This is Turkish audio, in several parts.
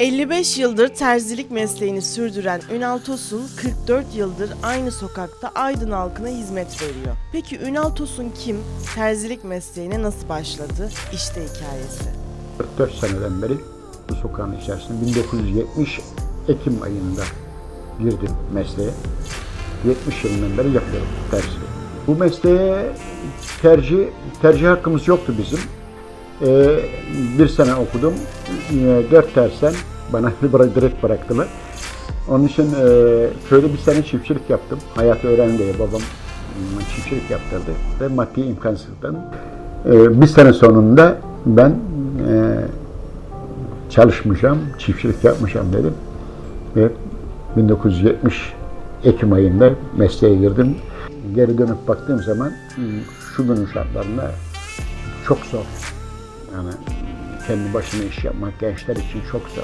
25 yıldır terzilik mesleğini sürdüren Ünal Tosun 44 yıldır aynı sokakta Aydın halkına hizmet veriyor. Peki Ünal Tosun kim? Terzilik mesleğine nasıl başladı? İşte hikayesi. 44 seneden beri bu sokağın içerisinde 1970 Ekim ayında girdim mesleğe. 70 yılından beri yapıyorum terziliği. Bu mesleğe tercih tercih hakkımız yoktu bizim. Ee, bir sene okudum. Ee, dört dersen bana direkt bıraktılar. Onun için e, köyde bir sene çiftçilik yaptım. Hayat öğren diye babam mm, çiftçilik yaptırdı ve maddi imkansızlıktan e, bir sene sonunda ben e, çiftçilik yapmayacağım dedim. Ve 1970 Ekim ayında mesleğe girdim. Geri dönüp baktığım zaman hmm, şu günün şartlarında çok zor. Yani kendi başına iş yapmak gençler için çok zor.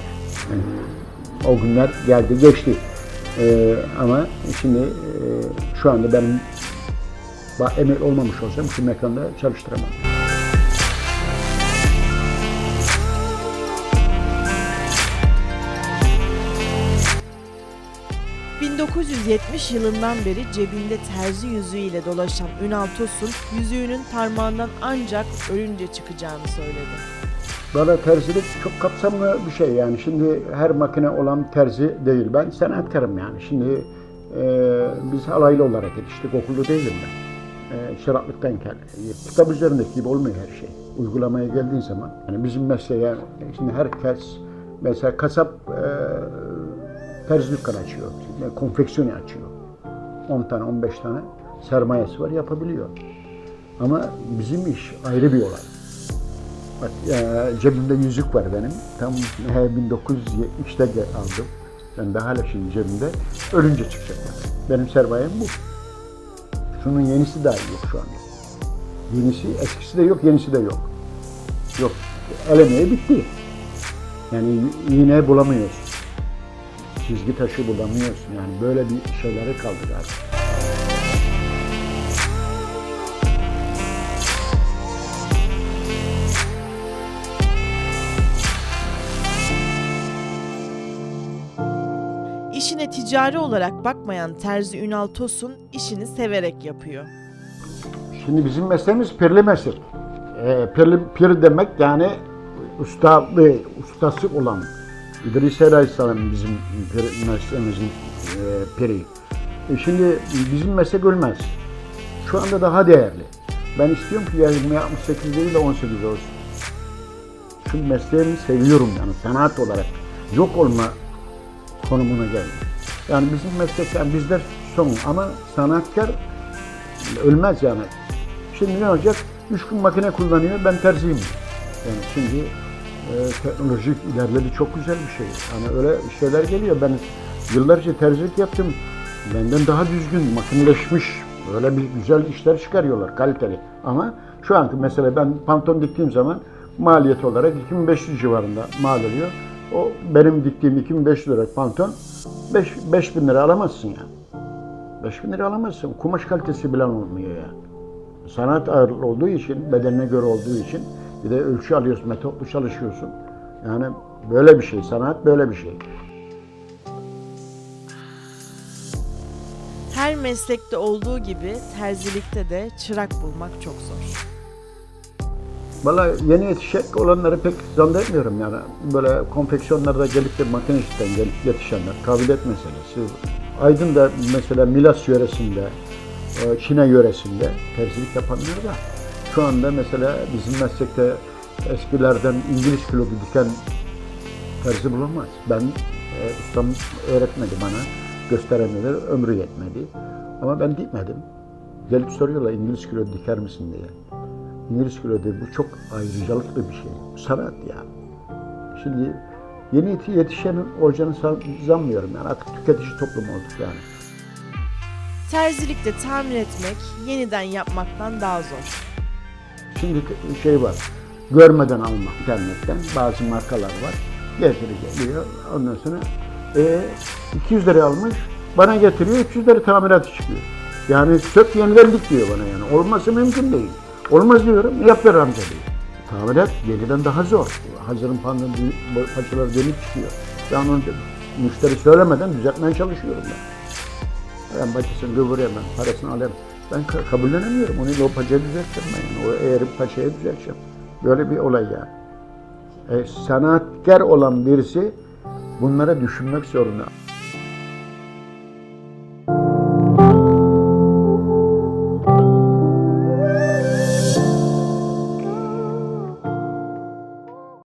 Yani o günler geldi geçti. Ee, ama şimdi e, şu anda ba- emekli olmamış olsam şu mekanda çalıştıramam. 1970 yılından beri cebinde terzi yüzüğüyle dolaşan Ünal Tosun, yüzüğünün parmağından ancak ölünce çıkacağını söyledi. Bana terzilik çok kapsamlı bir şey yani. Şimdi her makine olan terzi değil. Ben sanatkarım yani. Şimdi e, biz alaylı olarak yetiştik. Okullu değilim ben. E, çıraklıktan geldi. Kitap üzerindeki gibi olmuyor her şey. Uygulamaya geldiğin zaman. Yani bizim mesleğe şimdi herkes mesela kasap e, terzi dükkanı açıyor. Yani konfeksiyon açıyor. 10 tane 15 tane sermayesi var yapabiliyor. Ama bizim iş ayrı bir olay. Bak e, cebimde yüzük var benim. Tam e, 1970'te ge- aldım. Ben de hala şimdi cebimde. Ölünce çıkacak. Benim sermayem bu. Şunun yenisi dahi yok şu anda. Yenisi, eskisi de yok, yenisi de yok. Yok. El bitti. Yani iğne bulamıyorsun. Çizgi taşı bulamıyorsun. Yani böyle bir şeylere kaldık artık. İşine ticari olarak bakmayan terzi Ünal Tosun işini severek yapıyor. Şimdi bizim mesleğimiz pirli meslek. E, pirli, pir demek yani ustalı, ustası olan. İdris Aleyhisselam bizim mesleğimizin e, piri. E, şimdi bizim meslek ölmez. Şu anda daha değerli. Ben istiyorum ki yani 68 değil de 18 olsun. Şu mesleğimi seviyorum yani sanat olarak. Yok olma konumuna geldi. Yani bizim meslek, yani bizler son ama sanatkar ölmez yani. Şimdi ne olacak? Üç gün makine kullanıyor, ben terziyim. Yani şimdi e, teknoloji ilerledi, çok güzel bir şey. Yani öyle şeyler geliyor. Ben yıllarca terzilik yaptım. Benden daha düzgün, makineleşmiş, öyle bir güzel işler çıkarıyorlar, kaliteli. Ama şu anki mesela ben pantolon diktiğim zaman maliyet olarak 2500 civarında mal oluyor. O benim diktiğim 2500 lira pantolon 5, 5000 lira alamazsın yani. 5000 lira alamazsın. Kumaş kalitesi bile olmuyor ya. Sanat ağırlığı olduğu için, bedenine göre olduğu için bir de ölçü alıyorsun, metotlu çalışıyorsun. Yani böyle bir şey, sanat böyle bir şey. Her meslekte olduğu gibi terzilikte de çırak bulmak çok zor. Valla yeni yetişecek olanları pek zannetmiyorum yani. Böyle konfeksiyonlarda gelip de makine işten gelip yetişenler, kabiliyet meselesi. Aydın'da mesela Milas yöresinde, e, Çin'e yöresinde terzilik yapanlar var. Şu anda mesela bizim meslekte eskilerden İngiliz kilodu diken terzi bulamaz. Ben e, ustam öğretmedi bana, gösteremedi, ömrü yetmedi. Ama ben dikmedim. Gelip soruyorlar İngiliz kilo diker misin diye. İngiliz kilo diye bu çok ayrıcalıklı bir şey. Sanat yani. Şimdi yeni yeti- yetişen san- sanmıyorum yani artık tüketici toplum olduk yani. Terzilikte tamir etmek yeniden yapmaktan daha zor. Şimdi şey var, görmeden almak internetten bazı markalar var. Getiri geliyor, ondan sonra e, 200 lira almış, bana getiriyor 300 lira tamiratı çıkıyor. Yani sök yeniden dik diyor bana yani. Olması mümkün değil. Olmaz diyorum, yap ver amca diyor. Tamirat yeniden daha zor. Hazırın pandemi parçalar dönüp çıkıyor. Ben onu müşteri söylemeden düzeltmeye çalışıyorum ben. Ben bacısını kıvırayım ben, parasını alayım. Ben ka- kabullenemiyorum. Onu paçaya düzelteceğim ben yani. O eğri paçaya düzelteceğim. Böyle bir olay yani. E, sanatkar olan birisi bunlara düşünmek zorunda.